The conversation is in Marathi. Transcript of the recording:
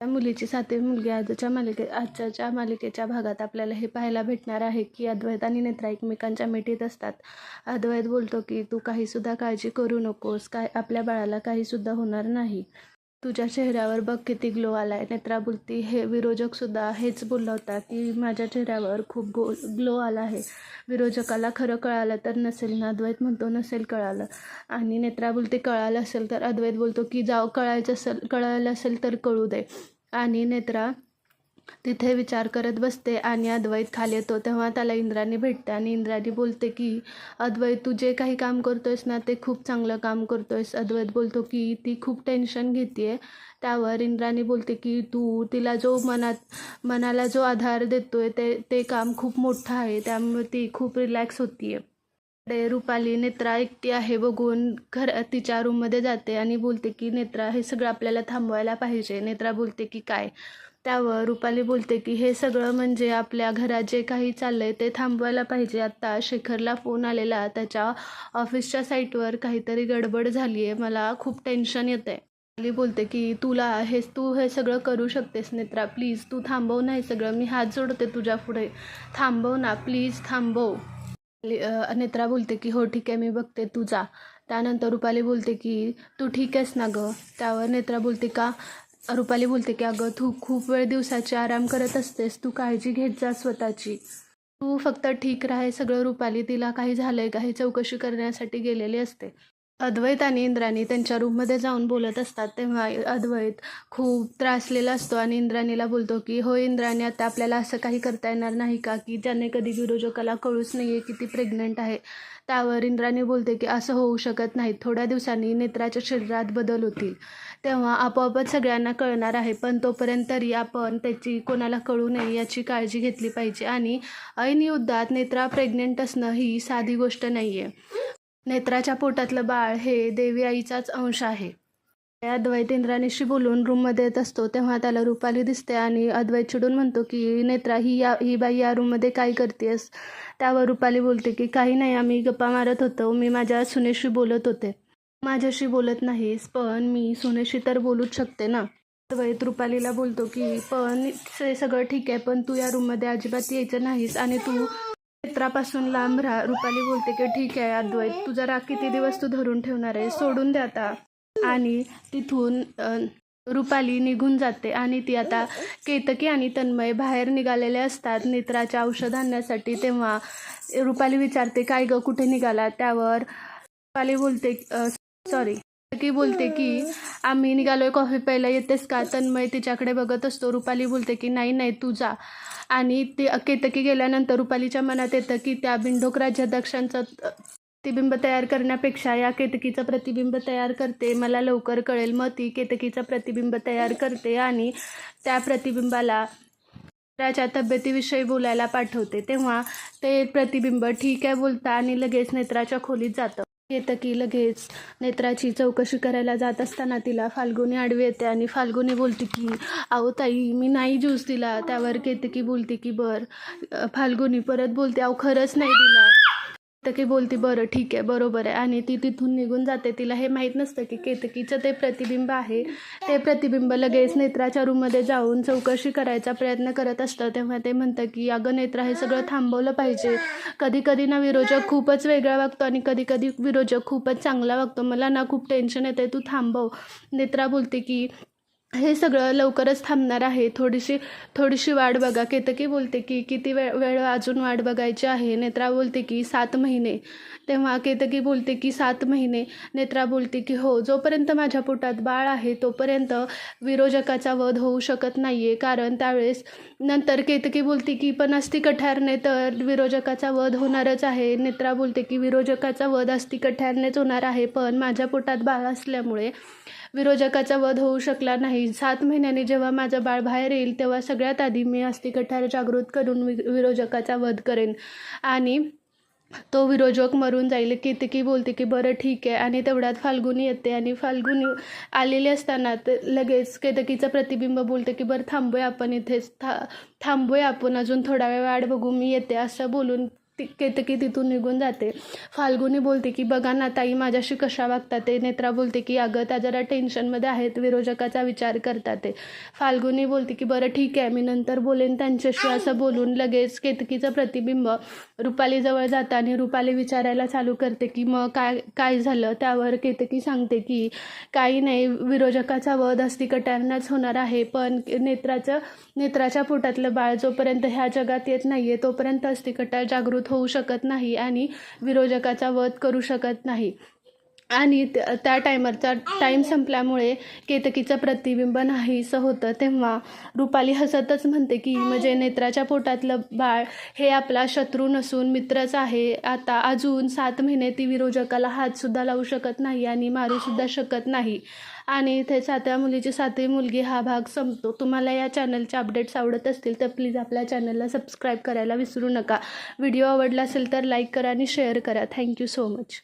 त्या मुलीची सातवी मुलगी आजच्या मालिके आजच्या मालिकेच्या भागात आपल्याला हे पाहायला भेटणार आहे की अद्वैत आणि नेत्रा एकमेकांच्या मिठीत असतात. अद्वैत बोलतो की तू काहीसुद्धा काळजी करू नकोस काय आपल्या बाळाला काहीसुद्धा होणार नाही. तुझ्या चेहऱ्यावर बघ किती ग्लो आला आहे नेत्रा बोलती हे विरोधकसुद्धा हेच बोलला होता की माझ्या चेहऱ्यावर खूप गो ग्लो आला आहे. विरोधकाला खरं कळालं तर नसेल ना अद्वैत म्हणतो नसेल कळालं. आणि नेत्रा बोलते कळालं असेल तर अद्वैत बोलतो की जाव कळायचं असेल कळायला असेल तर कळू दे. आणि नेत्रा तिथे विचार करत बसते आणि अद्वैत खाली येतो. तेव्हा त्याला इंद्राणी भेटते आणि इंद्राणी बोलते की अद्वैत तू जे काही काम करतोयस ना ते खूप चांगलं काम करतोयस. अद्वैत बोलतो की ती खूप टेन्शन घेते त्यावर इंद्राणी बोलते की तू तिला जो मनात मनाला जो आधार देतोय ते ते काम खूप मोठं आहे. त्यामुळे ती खूप रिलॅक्स होतीये. कडे रुपाली नेत्रा एकटी आहे बघून घर तिच्या रूममध्ये जाते आणि बोलते की नेत्रा हे सगळं आपल्याला थांबवायला पाहिजे. नेत्रा बोलते की काय? त्यावर रुपाली बोलते की हे सगळं म्हणजे आपल्या घरात जे काही चाललं आहे ते थांबवायला पाहिजे. आत्ता शेखरला फोन आलेला. त्याच्या ऑफिसच्या साईटवर काहीतरी गडबड झाली आहे मला खूप टेन्शन येतं आहे रुपाली बोलते की तुला हे तू हे सगळं करू शकतेस नेत्रा. प्लीज तू थांबव ना हे सगळं. मी हात जोडते तुझ्या पुढे. थांबव ना. प्लीज थांबव. नेत्रा बोलते की हो ठीक आहे. मी बघते. तुझा त्यानंतर रुपाली बोलते की तू ठीक आहेस ना गं? त्यावर नेत्रा बोलते का रुपाली बोलते की अगं तू खूप वेळ दिवसाची आराम करत असतेस. तू काळजी घेत जा स्वतःची. तू फक्त ठीक राहे. सगळं रुपाली तिला काही झालंय का हे चौकशी करण्यासाठी गेलेली असते. अद्वैत आणि इंद्राणी त्यांच्या रूममध्ये जाऊन बोलत असतात तेव्हा अद्वैत खूप त्रासलेला असतो आणि इंद्राणीला बोलतो की हो इंद्राणी आता आपल्याला असं काही करता येणार नाही का? की ज्याने कधी विरोधकाला कळूच नाही आहे की ती प्रेग्नंट आहे. त्यावर इंद्राणी बोलते की असं होऊ शकत नाही. थोड्या दिवसांनी नेत्राच्या शरीरात बदल होतील. तेव्हा आपोआपच सगळ्यांना कळणार आहे पण तोपर्यंत तरी आपण त्याची कोणाला कळू नये याची काळजी घेतली पाहिजे. आणि ऐन युद्धात नेत्रा प्रेग्नंट असणं ही साधी गोष्ट नाही आहे नेत्राच्या पोटातलं बाळ हे देवी आईचाच अंश आहे. अद्वैत इंद्राणीशी बोलून रूममध्ये येत असतो तेव्हा त्याला रुपाली दिसते आणि अद्वैत चिडून म्हणतो की नेत्रा ही या ही बाई या रूममध्ये काय करतेस त्यावर रुपाली बोलते की काही नाही आम्ही गप्पा मारत होतो. मी माझ्या सुनेशी बोलत होते. माझ्याशी बोलत नाहीस पण मी सुनेशी तर बोलूच शकते ना? अद्वैत रुपालीला बोलतो की पण ते सगळं ठीक आहे पण तू या रूममध्ये अजिबात यायचं नाहीस आणि तू नेत्रापासून लांब राहा. रुपाली बोलते की ठीक आहे अद्वैत तुझा राग किती दिवस तू धरून ठेवणार आहे? सोडून द्या आता. आणि तिथून रुपाली निघून जाते आणि ती आता केतकी आणि तन्मय बाहेर निघालेले असतात नेत्राच्या औषध आणण्यासाठी. तेव्हा रुपाली विचारते काय ग कुठे निघाला? त्यावर रुपाली बोलते सॉरी केतकी बोलते की आम्ही निघालोय कॉफी प्यायला येतेस का? तन्मय तिच्याकडे बघत असतो. रुपाली बोलते की नाही नाही तू जा. आणि ते केतकी गेल्यानंतर रुपालीच्या मनात येतं की त्या बिंडोक राज्याध्यक्षांचं प्रतिबिंब तयार करण्यापेक्षा या केतकीचं प्रतिबिंब तयार करते. मला लवकर कळेल. मग ती केतकीचं प्रतिबिंब तयार करते आणि त्या प्रतिबिंबाला नेत्राच्या तब्येतीविषयी बोलायला पाठवते. तेव्हा ते प्रतिबिंब ठीक आहे बोलतं आणि लगेच नेत्राच्या खोलीत जातं. केतकी लगेच नेत्राची चौकशी करायला जात असताना तिला फाल्गुनी आडवी येते आणि फाल्गुनी बोलते की अहो ताई मी नाही ज्यूस दिला. त्यावर केतकी बोलते की बर. फाल्गुनी परत बोलते अहो खरंच नाही दिला. केतकी बोलते बरं ठीक आहे बरोबर आहे. आणि ती तिथून निघून जाते. तिला हे माहीत नसतं की केतकीचं ते प्रतिबिंब आहे. ते प्रतिबिंब लगेच नेत्राच्या रूममध्ये जाऊन चौकशी करायचा प्रयत्न करत असतं. तेव्हा ते म्हणतं की अगं नेत्रा हे सगळं थांबवलं पाहिजे. कधी कधी ना विरोधक खूपच वेगळा वागतो आणि कधी कधी विरोधक खूपच चांगला वागतो. मला ना खूप टेन्शन येते तू थांबव. नेत्रा बोलते की हे सगळं लवकरच थांबणार आहे. थोडीशी थोडीशी वाट बघा. केतकी बोलते की किती वेळ वेळ अजून वाट बघायची आहे? नेत्रा बोलते की सात महिने. तेव्हा केतकी बोलते की सात महिने. नेत्रा बोलते की हो जोपर्यंत माझ्या पोटात बाळ आहे तोपर्यंत विरोधकाचा वध होऊ शकत नाही आहे कारण त्यावेळेस नंतर केतकी बोलते की पण अस्थि कठारने तर विरोधकाचा वध होणारच आहे. नेत्रा बोलते की विरोधकाचा वध अस्ति कठारनेच होणार आहे पण माझ्या पोटात बाळ असल्यामुळे विरोधकाचा वध होऊ शकला नाही. सात महिन्यांनी जेव्हा माझं बाळ बाहेर येईल तेव्हा सगळ्यात आधी मी अस्थि कठार जागृत करून वि विरोधकाचा वध करेन. आणि तो विरोधक मरून जाईल. केतकी बोलते की बरं ठीक आहे. आणि तेवढ्यात फाल्गुनी येते आणि फाल्गुनी आलेली असताना ते लगेच केतकीचं प्रतिबिंब बोलते की बरं थांबूया आपण इथेच. था थांबूया आपण. अजून थोडा वेळ वाट बघू. मी येते. असं बोलून ती केतकी तिथून निघून जाते. फाल्गुनी बोलते की बघा ना ताई माझ्याशी कशा वागतात ते? नेत्रा बोलते की अगं त्या जरा टेन्शनमध्ये आहेत विरोधकाचा विचार करतात ते. फाल्गुनी बोलते की बरं ठीक आहे मी नंतर बोलेन त्यांच्याशी असं बोलून लगेच केतकीचं प्रतिबिंब रुपालीजवळ जातं आणि रुपाली विचारायला चालू करते की मग काय काय झालं? त्यावर केतकी सांगते की काही नाही विरोधकाचा वध अस्थिकट्यानंच होणार आहे पण नेत्राचं नेत्राच्या पोटातलं बाळ जोपर्यंत ह्या जगात येत नाही आहे तोपर्यंत अस्थिकट्या जागृत होऊ शकत नाही आणि विरोधकाचा वध करू शकत नाही. आणि त्या त्या टायमरचा टाईम संपल्यामुळे केतकीचं प्रतिबिंब नाहीसं होतं. तेव्हा रुपाली हसतच म्हणते की म्हणजे नेत्राच्या पोटातलं बाळ हे आपला शत्रू नसून मित्रच आहे. आता अजून सात महिने ती विरोधकाला हातसुद्धा लावू शकत नाही आणि मारूसुद्धा शकत नाही. आणि ते सातव्या मुलीची सातवी मुलगी हा भाग संपतो. तुम्हाला या चॅनलचे अपडेट्स आवडत असतील तर प्लीज आपल्या चॅनलला सबस्क्राईब करायला विसरू नका. व्हिडिओ आवडला असेल तर लाईक करा आणि शेअर करा. Thank you so much